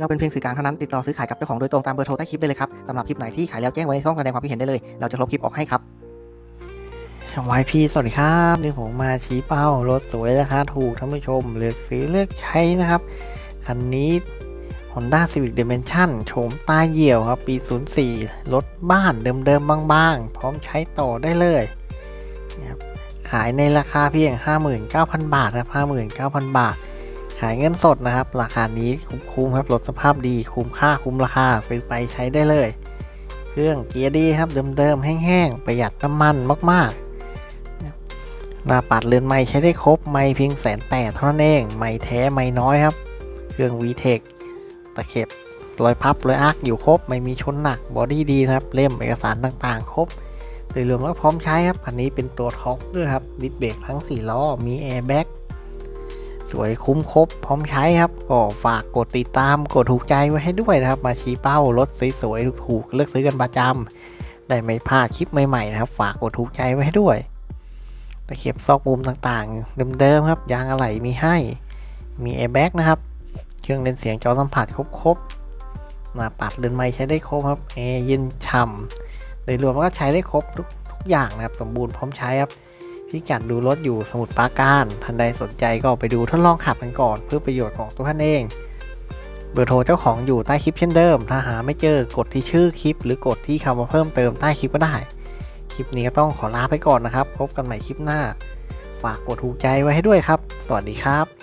เราเป็นเพียงสื่อกลางเท่านั้นติดต่อซื้อขายกับเจ้าของโดยตรงตามเบอร์โทรใต้คลิปได้เลยครับสำหรับคลิปไหนที่ขายแล้วแจ้งไว้ในช่องแสดงความคิดเห็นได้เลย เราจะลบคลิปออกให้ครับชวายพีสวัสดีครับนี่ผมมาชี้เป้ารถสวยราคาถูกท่านผู้ชมเลือกซื้อเลือกใช้นะครับคันนี้ Honda Civic Dimension โฉมตาเหี่ยวครับปี 04 รถบ้านเดิมๆบางๆ พร้อมใช้ต่อได้เลยนะครับขายในราคาเพียง 59,000 บาทครับ 59,000 บาท ขายเงินสดนะครับ ราคานี้คุ้มๆครับรถสภาพดีคุ้มค่าคุ้มราคาซื้อไปใช้ได้เลย เครื่องเกียร์ดีครับเดิมๆแห้งๆประหยัดน้ำมันมากๆ หน้าปัดเรือนไม้ใช้ได้ครบไม้เพียงแสนแปดเท่านั้นเองไม้แท้ไม้น้อยครับ เครื่อง VTEC ตะเข็บรอยพับรอยอาร์คอยู่ครบไม่มีชนหนักบอดี้ดีนะครับเล่มเอกสารต่างๆ ครบโดยรวมแล้วพร้อมใช้ครับคันนี้เป็นตัวท็อปด้วยครับดิสเบรกทั้ง 4 ล้อมีแอร์แบ็ก สวยคุ้มครบพร้อมใช้ครับ ก็ฝากกดติดตามกดถูกใจไว้ให้ด้วยนะครับ มาชี้เป้ารถสวยๆถูกๆเลือกซื้อกันประจำได้ไม่พลาดคลิปใหม่ๆนะครับ ฝากกดถูกใจไว้ให้ด้วยตะเข็บซอกมุมต่างๆเดิมๆครับยางอะไหล่มีให้ มีแอร์แบ็กนะครับเครื่องเล่นเสียงจอสัมผัสครบๆหน้าปัดเรือนไม้ใช้ได้ครบครับแอร์เย็นฉ่ำโดยรวมก็ใช้ได้ครบทุกทุกอย่างนะครับสมบูรณ์พร้อมใช้ครับ พิกัดดูรถอยู่สมุทรปราการท่านใดสนใจก็ไปดูทดลองขับกันก่อน เพื่อประโยชน์ของตัวท่านเอง เบอร์โทรเจ้าของอยู่ใต้คลิปเช่นเดิม ถ้าหาไม่เจอกดที่ชื่อคลิป หรือกดที่คำว่าเพิ่มเติมใต้คลิปก็ได้ คลิปนี้ก็ต้องขอลาไปก่อนนะครับ พบกันใหม่คลิปหน้า ฝากกดถูกใจไว้ให้ด้วยครับ สวัสดีครับ